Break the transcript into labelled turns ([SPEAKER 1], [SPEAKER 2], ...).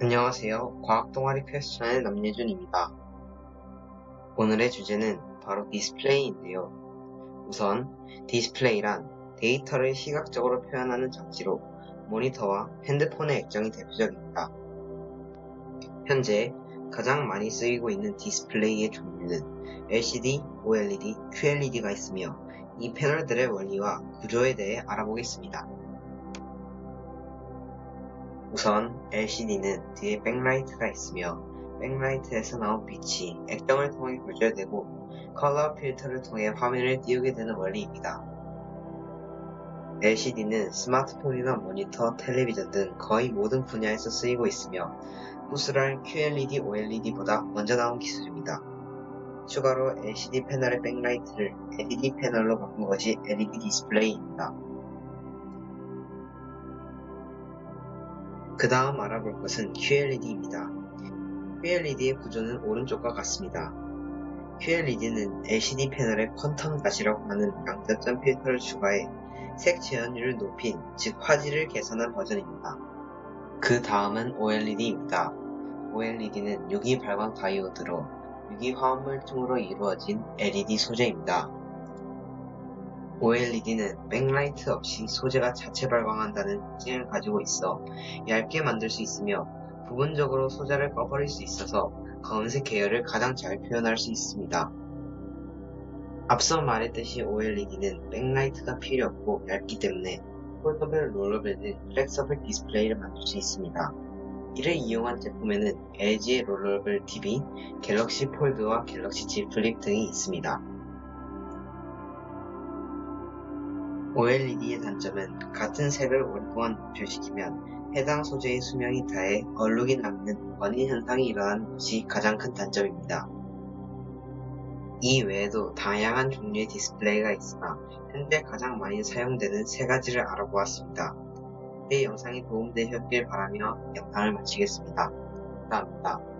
[SPEAKER 1] 안녕하세요. 과학 동아리 퀘스천의 남예준입니다. 오늘의 주제는 바로 디스플레이인데요. 우선 디스플레이란 데이터를 시각적으로 표현하는 장치로 모니터와 핸드폰의 액정이 대표적입니다. 현재 가장 많이 쓰이고 있는 디스플레이의 종류는 LCD, OLED, QLED가 있으며 이 패널들의 원리와 구조에 대해 알아보겠습니다. 우선 LCD는 뒤에 백라이트가 있으며 백라이트에서 나온 빛이 액정을 통해 굴절되고 컬러 필터를 통해 화면을 띄우게 되는 원리입니다. LCD는 스마트폰이나 모니터, 텔레비전 등 거의 모든 분야에서 쓰이고 있으며 우스랄 QLED, OLED보다 먼저 나온 기술입니다. 추가로 LCD 패널의 백라이트를 LED 패널로 바꾼 것이 LED 디스플레이입니다. 그 다음 알아볼 것은 QLED입니다. QLED의 구조는 오른쪽과 같습니다. QLED는 LCD 패널에 퀀텀 다시라고 하는 양자점 필터를 추가해 색 재현율을 높인, 즉 화질을 개선한 버전입니다. 그 다음은 OLED입니다. OLED는 유기 발광 다이오드로 유기 화합물층으로 이루어진 LED 소재입니다. OLED는 백라이트 없이 소재가 자체 발광한다는 특징을 가지고 있어 얇게 만들 수 있으며 부분적으로 소재를 꺼버릴 수 있어서 검은색 계열을 가장 잘 표현할 수 있습니다. 앞서 말했듯이 OLED는 백라이트가 필요 없고 얇기 때문에 폴더벨, 롤러벨 등 플렉서블 디스플레이를 만들 수 있습니다. 이를 이용한 제품에는 LG의 롤러벨 TV, 갤럭시 폴드와 갤럭시 Z 플립 등이 있습니다. OLED의 단점은 같은 색을 오랫동안 노출시키면 해당 소재의 수명이 다해 얼룩이 남는 원인 현상이 일어나는 것이 가장 큰 단점입니다. 이 외에도 다양한 종류의 디스플레이가 있으나 현재 가장 많이 사용되는 세 가지를 알아보았습니다. 내 영상이 도움되셨길 바라며 영상을 마치겠습니다. 감사합니다.